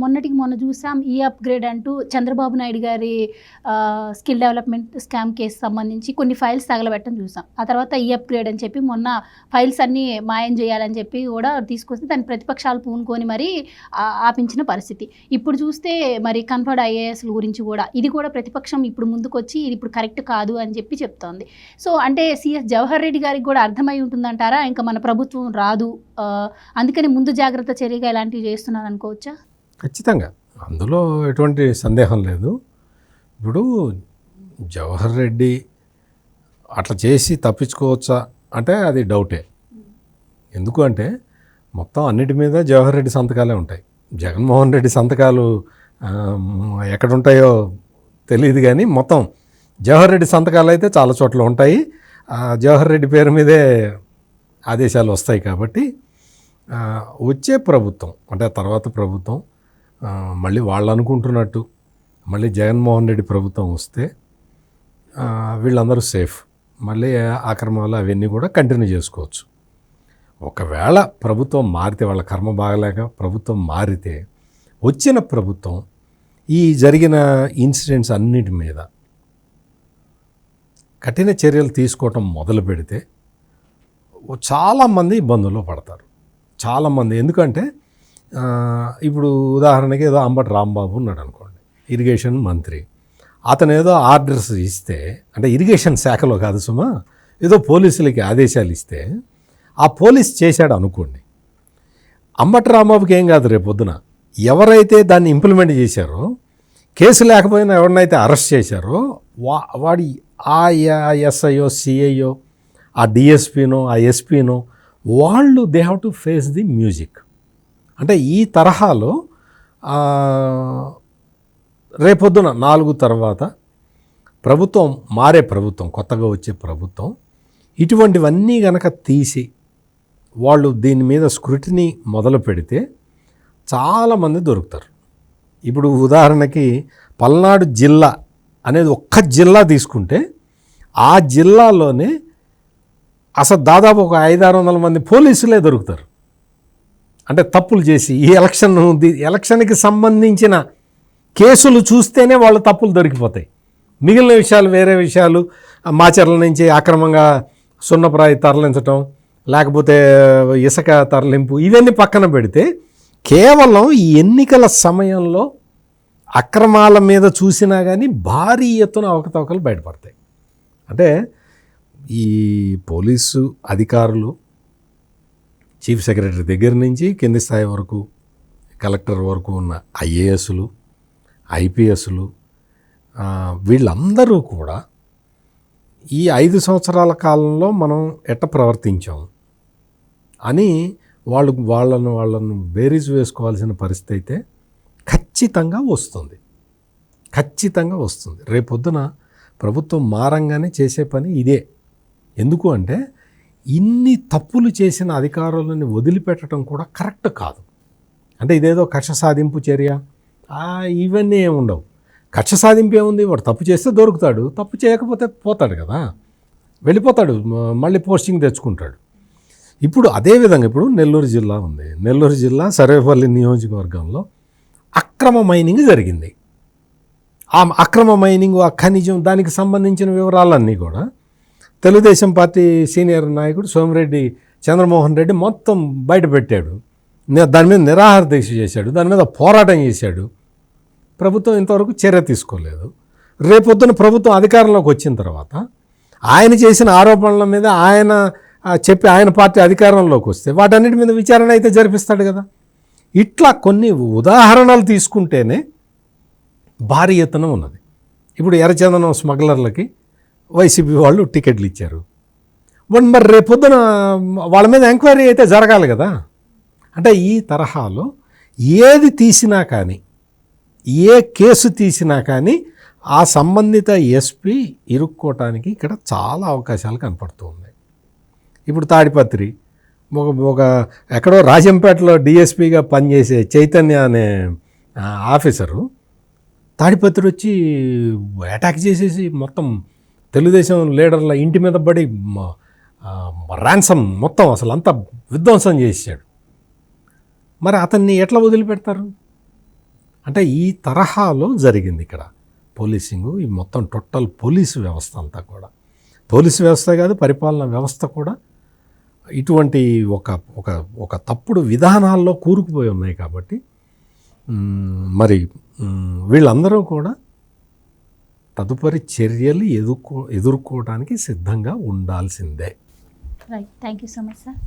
మొన్నటికి మొన్న చూసాం ఈ అప్గ్రేడ్ అంటూ చంద్రబాబు నాయుడు గారి స్కిల్ డెవలప్మెంట్ స్కామ్ కేసు సంబంధించి కొన్ని ఫైల్స్ తగలబెట్టడం చూసాం. ఆ తర్వాత ఈ అప్గ్రేడ్ అని చెప్పి మొన్న ఫైల్స్ అన్నీ మాయం చేయాలని చెప్పి కూడా తీసుకొస్తే దాని ప్రతిపక్షాలు పూనుకొని మరి ఆపించిన పరిస్థితి. ఇప్పుడు చూస్తే మరి కన్ఫర్డ్ ఐఏఎస్ల గురించి కూడా ఇది కూడా ప్రతిపక్షం ఇప్పుడు ముందుకొచ్చి ఇది ఇప్పుడు కరెక్ట్ కాదు అని చెప్పి చెప్తోంది. సో అంటే సిఎస్ జవహర్ రెడ్డి గారికి కూడా అర్థమై ఉంటుందంటారా? ఇంకా మన ప్రభుత్వం రాదు. అందుకని ముందు జాగ్రత్త చర్యగా ఇలాంటివి చేస్తున్నారు అనుకోవచ్చా ఖచ్చితంగా. అందులో ఎటువంటి సందేహం లేదు. ఇప్పుడు జవహర్ రెడ్డి అట్లా చేసి తప్పించుకోవచ్చా అంటే అది డౌటే. ఎందుకు అంటే మొత్తం అన్నిటి మీద జవహర్ రెడ్డి సంతకాలే ఉంటాయి. జగన్మోహన్ రెడ్డి సంతకాలు ఎక్కడుంటాయో తెలియదు కానీ మొత్తం జవహర్ రెడ్డి సంతకాలు అయితే చాలా చోట్ల ఉంటాయి. ఆ, జవహర్ రెడ్డి పేరు మీదే ఆదేశాలు వస్తాయి కాబట్టి వచ్చే ప్రభుత్వం అంటే తర్వాత ప్రభుత్వం మళ్ళీ వాళ్ళు అనుకుంటున్నట్టు మళ్ళీ జగన్మోహన్ రెడ్డి ప్రభుత్వం వస్తే వీళ్ళందరూ సేఫ్. మళ్ళీ ఆక్రమాలు అవన్నీ కూడా కంటిన్యూ చేసుకోవచ్చు. ఒకవేళ ప్రభుత్వం మారితే వాళ్ళ కర్మ బాగలేక ప్రభుత్వం మారితే వచ్చిన ప్రభుత్వం ఈ జరిగిన ఇన్సిడెంట్స్ అన్నిటి మీద కఠిన చర్యలు తీసుకోవటం మొదలు పెడితే చాలామంది ఇబ్బందుల్లో పడతారు. చాలామంది. ఎందుకంటే ఇప్పుడు ఉదాహరణకి ఏదో అంబటి రాంబాబు ఉన్నాడు అనుకోండి ఇరిగేషన్ మంత్రి. అతను ఏదో ఆర్డర్స్ ఇస్తే అంటే ఇరిగేషన్ శాఖలో కాదు సుమా ఏదో పోలీసులకి ఆదేశాలు ఇస్తే ఆ పోలీస్ చేశాడు అనుకోండి అంబటి రాంబాబుకి ఏం కాదు రేపు పొద్దున. ఎవరైతే దాన్ని ఇంప్లిమెంట్ చేశారో కేసు లేకపోయినా ఎవరినైతే అరెస్ట్ చేశారో వా వాడి ఆ ఎస్ఐఓ సిఐఓ ఆ డిఎస్పీనో ఆ ఎస్పీనో వాళ్ళు they have to face the music అంటే ఈ తరహాలో రేపొద్దున నాలుగు తర్వాత ప్రభుత్వం మారే ప్రభుత్వం కొత్తగా వచ్చే ప్రభుత్వం ఇటువంటివన్నీ గనక తీసి వాళ్ళు దీని మీద స్క్రూటినీ మొదలు పెడితే చాలామంది దొరుకుతారు. ఇప్పుడు ఉదాహరణకి పల్నాడు జిల్లా అనేది ఒక్క జిల్లా తీసుకుంటే ఆ జిల్లాలోనే అసలు దాదాపు ఒక ఐదారు వందల మంది పోలీసులే దొరుకుతారు. అంటే తప్పులు చేసి ఈ ఎలక్షన్ ఎలక్షన్కి సంబంధించిన కేసులు చూస్తేనే వాళ్ళ తప్పులు దొరికిపోతాయి. మిగిలిన విషయాలు వేరే విషయాలు మాచర్ల నుంచి అక్రమంగా సున్నప్రాయి తరలించటం లేకపోతే ఇసుక తరలింపు ఇవన్నీ పక్కన పెడితే కేవలం ఈ ఎన్నికల సమయంలో అక్రమాల మీద చూసినా కానీ భారీ ఎత్తున అవకతవకలు బయటపడతాయి. అంటే ఈ పోలీసు అధికారులు చీఫ్ సెక్రటరీ దగ్గర నుంచి కింది స్థాయి వరకు కలెక్టర్ వరకు ఉన్న ఐఏఎస్లు ఐపీఎస్లు వీళ్ళందరూ కూడా ఈ ఐదు సంవత్సరాల కాలంలో మనం ఎట్ట ప్రవర్తించాం అని వాళ్ళు వాళ్ళను వాళ్ళను బేరీజ్ వేసుకోవాల్సిన పరిస్థితి అయితే ఖచ్చితంగా వస్తుంది. ఖచ్చితంగా వస్తుంది. రేపొద్దున ప్రభుత్వం మారంగానే చేసే పని ఇదే. ఎందుకు అంటే ఇన్ని తప్పులు చేసిన అధికారులను వదిలిపెట్టడం కూడా కరెక్ట్ కాదు. అంటే ఇదేదో కక్ష సాధింపు చర్య? ఇవన్నీ ఏమి ఉండవు. కక్ష సాధింపు ఏముంది? వాడు తప్పు చేస్తే దొరుకుతాడు. తప్పు చేయకపోతే పోతాడు కదా. వెళ్ళిపోతాడు. మళ్ళీ పోస్టింగ్ తెచ్చుకుంటాడు. ఇప్పుడు అదేవిధంగా ఇప్పుడు నెల్లూరు జిల్లా ఉంది. నెల్లూరు జిల్లా సర్వేపల్లి నియోజకవర్గంలో అక్రమ మైనింగ్ జరిగింది. ఆ అక్రమ మైనింగ్ ఆ ఖనిజం దానికి సంబంధించిన వివరాలన్నీ కూడా తెలుగుదేశం పార్టీ సీనియర్ నాయకుడు సోమిరెడ్డి చంద్రమోహన్ రెడ్డి మొత్తం బయట పెట్టాడు దాని మీద నిరాహార దీక్ష చేశాడు. దాని మీద పోరాటం చేశాడు. ప్రభుత్వం ఇంతవరకు చర్య తీసుకోలేదు. రేపొద్దున ప్రభుత్వం అధికారంలోకి వచ్చిన తర్వాత ఆయన చేసిన ఆరోపణల మీద ఆయన చెప్పి ఆయన పార్టీ అధికారంలోకి వస్తే వాటన్నిటి మీద విచారణ అయితే జరిపిస్తాడు కదా. ఇట్లా కొన్ని ఉదాహరణలు తీసుకుంటేనే భారీ ఎత్తున ఉన్నది. ఇప్పుడు ఎర్రచందనం స్మగ్లర్లకి వైసీపీ వాళ్ళు టికెట్లు ఇచ్చారు. మరి మరి రేపొద్దున వాళ్ళ మీద ఎంక్వైరీ అయితే జరగాలి కదా. అంటే ఈ తరహాలో ఏది తీసినా కానీ ఏ కేసు తీసినా కానీ ఆ సంబంధిత ఎస్పీ ఇరుక్కోవటానికి ఇక్కడ చాలా అవకాశాలు కనపడుతూ ఉన్నాయి ఇప్పుడు తాడిపత్రి ఒక ఒక ఎక్కడో రాజంపేటలో డిఎస్పీగా పనిచేసే చైతన్య అనే ఆఫీసరు తాడిపత్రి వచ్చి అటాక్ చేసేసి మొత్తం తెలుగుదేశం లీడర్ల ఇంటి మీద పడి ర్యాన్సమ్ మొత్తం అసలు అంతా విధ్వంసం చేశాడు. మరి అతన్ని ఎట్లా వదిలిపెడతారు? అంటే ఈ తరహాలో జరిగింది ఇక్కడ పోలీసింగ్ ఈ మొత్తం టోటల్ పోలీసు వ్యవస్థ అంతా కూడా. పోలీసు వ్యవస్థ కాదు పరిపాలన వ్యవస్థ కూడా ఇటువంటి ఒక ఒక ఒక తప్పుడు విధానాల్లో కూరుకుపోయి ఉన్నాయి కాబట్టి మరి వీళ్ళందరూ కూడా తదుపరి చర్యలు ఎదుర్కో ఎదుర్కోవడానికి సిద్ధంగా ఉండాల్సిందే. Right thank you so much sir